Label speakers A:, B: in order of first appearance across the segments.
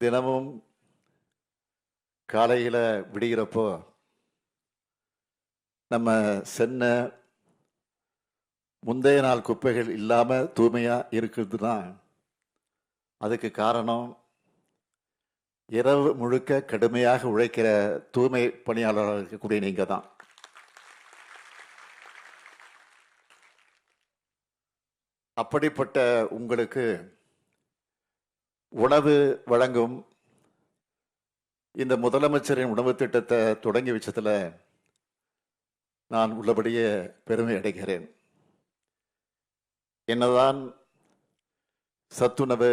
A: தினமும் காலையில் விடுகிறப்போ நம்ம சென்ன முந்தைய நாள் குப்பைகள் இல்லாமல் தூய்மையாக இருக்கிறது தான் அதுக்கு காரணம் இரவு முழுக்க கடுமையாக உழைக்கிற தூய்மை பணியாளராக இருக்கக்கூடிய நீங்கள் தான் அப்படிப்பட்ட உங்களுக்கு உணவு வழங்கும் இந்த முதலமைச்சரின் உணவு திட்டத்தை தொடங்கி வச்சதில் நான் உள்ளபடியே பெருமை அடைகிறேன். என்னதான் சத்துணவு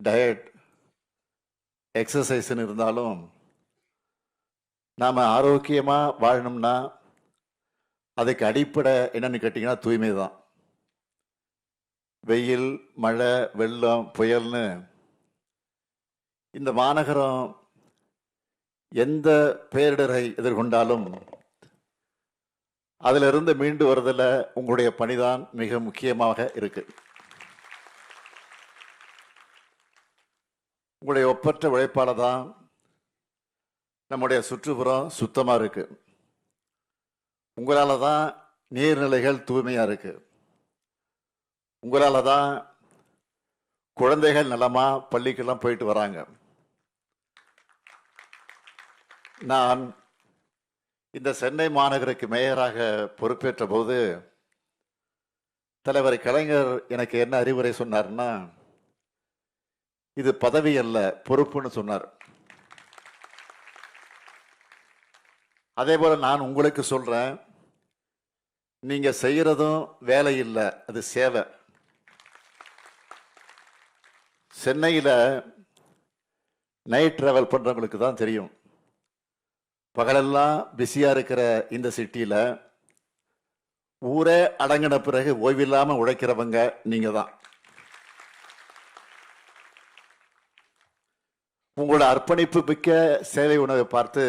A: டயட் எக்ஸசைஸ்ன்னு இருந்தாலும் நாம் ஆரோக்கியமாக வாழணும்னா அதுக்கு அடிப்படை என்னன்னு கேட்டிங்கன்னா தூய்மை தான் வெயில் மழை வெள்ளம் புயல்னு இந்த மாநகரம் எந்த பேரிடரை எதிர்கொண்டாலும் அதிலிருந்து மீண்டு வருதில் உங்களுடைய பணிதான் மிக முக்கியமாக இருக்கு. உங்களுடைய ஒப்பற்ற உழைப்பால் தான் நம்முடைய சுற்றுப்புறம் சுத்தமாக இருக்குது உங்களால் தான் நீர்நிலைகள் தூய்மையாக இருக்குது உங்களால் தான் குழந்தைகள் நலமா பள்ளிக்கெல்லாம் போயிட்டு வராங்க. நான் இந்த சென்னை மாநகருக்கு மேயராக பொறுப்பேற்ற போது தலைவர் கலைஞர் எனக்கு என்ன அறிவுரை சொன்னார்னா இது பதவி அல்ல பொறுப்புன்னு சொன்னார். அதே போல நான் உங்களுக்கு சொல்றேன் நீங்க செய்யறதும் வேலை இல்லை அது சேவை. சென்னையில் நைட் ட்ராவல் பண்ணுறவங்களுக்கு தான் தெரியும். பகலெல்லாம் பிஸியாக இருக்கிற இந்த சிட்டியில் ஊரே அடங்கின பிறகு ஓய்வில்லாமல் உழைக்கிறவங்க நீங்கள் தான். உங்களோட அர்ப்பணிப்பு மிக்க சேவை உணவை பார்த்து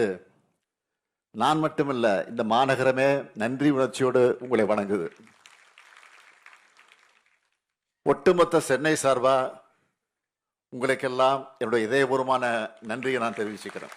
A: நான் மட்டுமல்ல இந்த மாநகரமே நன்றி உணர்ச்சியோடு உங்களை வணங்குது. ஒட்டுமொத்த சென்னை சார்பாக உங்களுக்கெல்லாம் என்னுடைய இதயபூர்வமான நன்றியை நான் தெரிவிச்சுக்கிறேன்.